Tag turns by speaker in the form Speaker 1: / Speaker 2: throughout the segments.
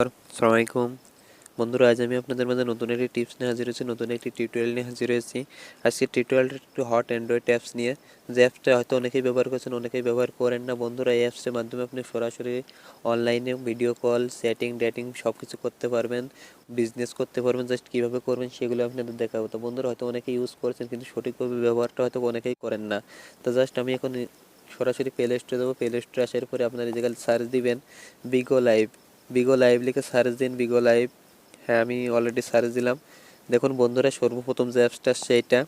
Speaker 1: আসসালামু আলাইকুম। বন্ধুরা, আজ আমি আপনাদের মাঝে নতুন একটি টিপস নিয়ে হাজির হয়েছি, নতুন একটি টিউটোরিয়াল নিয়ে হাজির হয়েছি। আজকে টিউটোরিয়ালটা একটু হট অ্যান্ড্রয়েড অ্যাপস নিয়ে। যে অ্যাপসটা হয়তো অনেকেই ব্যবহার করছেন, অনেকেই ব্যবহার করেন না। বন্ধুরা, এই অ্যাপসের মাধ্যমে আপনি সরাসরি অনলাইনে ভিডিও কল সেটিং ডেটিং সব কিছু করতে পারবেন বিজনেস করতে পারবেন জাস্ট কীভাবে করবেন সেগুলো আপনাদের দেখাবো। তো বন্ধুরা, হয়তো অনেকেই ইউজ করেছেন, কিন্তু সঠিকভাবে ব্যবহারটা হয়তো অনেকেই করেন না। তো জাস্ট আমি এখন সরাসরি প্লে স্টোরে দেবো প্লে স্টোরে আসার পরে আপনারা জায়গায় সার্চ দিবেন বিগো লাইভ বিগো লাইভ লিখে সার্চ দিন বিগো লাইভ হ্যাঁ আমি অলরেডি সার্চ দিলাম। দেখুন বন্ধুরা, সর্বপ্রথম যে অ্যাপসটা আসছে এইটা।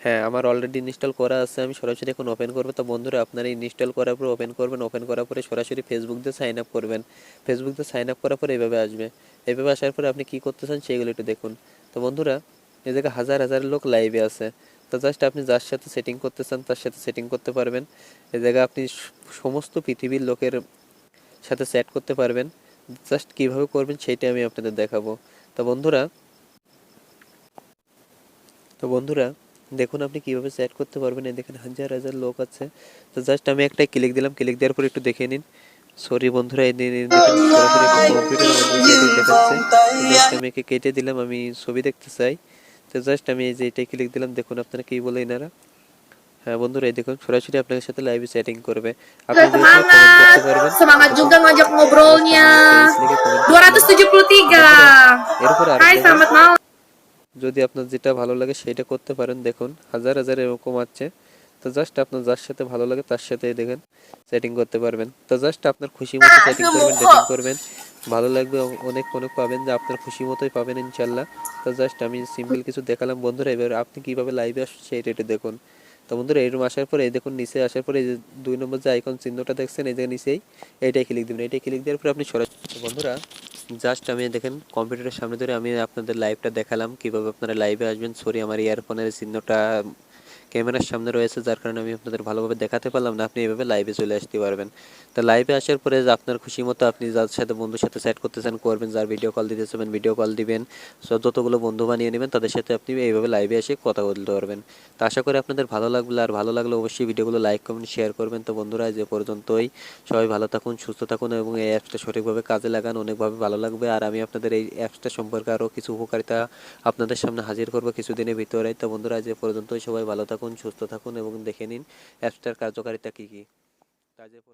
Speaker 1: হ্যাঁ আমার অলরেডি ইনস্টল করা আছে, আমি সরাসরি এখন ওপেন করব। তো বন্ধুরা, আপনারা ইনস্টল করার পরে ওপেন করবেন। ওপেন করার পরে সরাসরি ফেসবুক দিয়ে সাইন আপ করবেন। ফেসবুক দিয়ে সাইন আপ করার পরে এইভাবে আসবে। এইভাবে আসার পরে আপনি কী করতে চান সেগুলো একটু দেখুন। তো বন্ধুরা, এই জায়গায় হাজার হাজার লোক লাইভে আছে। তো জাস্ট আপনি যার সাথে সেটিং করতে চান, তার সাথে সেটিং করতে পারবেন। এই জায়গায় আপনি সমস্ত পৃথিবীর লোকের সাথে চ্যাট করতে পারবেন। জাস্ট কীভাবে করবেন সেইটা আমি আপনাদের দেখাবো। তো বন্ধুরা তো বন্ধুরা, দেখুন আপনি কীভাবে চ্যাট করতে পারবেন। এই দেখেন হাজার হাজার লোক আছে। তো জাস্ট আমি একটা ক্লিক দিলাম। ক্লিক দেওয়ার পর একটু দেখে নিন। সরি বন্ধুরা, এই আমি কেটে দিলাম। আমি ছবি দেখতে চাই। তো জাস্ট আমি এই যে এটাই ক্লিক দিলাম। দেখুন আপনারা কি বলে এনারা। হ্যাঁ বন্ধুরা এই দেখুন সরাসরি আপনাদের সাথে লাইভে চ্যাটিং করবে। আপনি যে কোনো comment করতে
Speaker 2: Semangat, semangat juga ngajak ngobrolnya. 273.
Speaker 1: এরপর
Speaker 2: Hai, selamat malam.
Speaker 1: যদি আপনার যেটা ভালো লাগে সেটা করতে পারেন দেখুন হাজার হাজার এরকম আছে। তো জাস্ট আপনার যার সাথে ভালো লাগে তার সাথে দেখেন সেটিং করতে পারবেন। তো জাস্ট আপনার খুশি মতো সেটিং করবেন ডেটিং করবেন। ভালো লাগবে অনেক অনেক পাবেন যে আপনার খুশি মতোই পাবেন ইনশাল্লাহ। তো জাস্ট আমি সিম্পল কিছু দেখালাম। বন্ধুরা এবার আপনি কীভাবে লাইভে আসছেন সেই রেটে দেখুন। তো বন্ধুরা, এরকম আসার পরে, এই দেখুন, নিচে আসার পরে, এই যে দুই নম্বর যে আইকন চিহ্নটা দেখছেন, এই যে নিচেই, এইটাই ক্লিক দেবেন। এইটাই ক্লিক দেওয়ার পরে আপনি সরাসরি বন্ধুরা জাস্ট আমি দেখেন কম্পিউটারের সামনে ধরে আমি আপনাদের লাইভটা দেখালাম। কীভাবে আপনারা লাইভে আসবেন সরি আমার ইয়ারফোনের চিহ্নটা ক্যামেরার সামনে রয়েছে, যার কারণে আমি আপনাদের ভালোভাবে দেখাতে পারলাম না। আপনি এভাবে লাইভে চলে আসতে পারবেন। তো লাইভে আসার পরে যে আপনার খুশি মতো আপনি যার সাথে বন্ধুর সাথে চ্যাট করতে চান করবেন, যার ভিডিও কল দিতে চান ভিডিও কল দিবেন সো যতগুলো বন্ধু বানিয়ে নেবেন, তাদের সাথে আপনি এইভাবে লাইভে এসে কথা বলতে পারবেন। তো আশা করি আপনাদের ভালো লাগবে আর ভালো লাগলে অবশ্যই ভিডিওগুলো লাইক কমেন্ট শেয়ার করবেন। তো বন্ধুরা এ পর্যন্তই। সবাই ভালো থাকুন, সুস্থ থাকুন, এবং এই অ্যাপসটা সঠিকভাবে কাজে লাগান, অনেকভাবে ভালো লাগবে। আর আমি আপনাদের এই অ্যাপসটা সম্পর্কে আরও কিছু উপকারিতা আপনাদের সামনে হাজির করব কিছুদিনের ভিতরে তো বন্ধুরা এ পর্যন্তই, সবাই ভালো থাকুন। সুস্থ থাকুন এবং দেখে নিন অ্যাপসটার কার্যকারিতা কী কী। পর্যন্ত-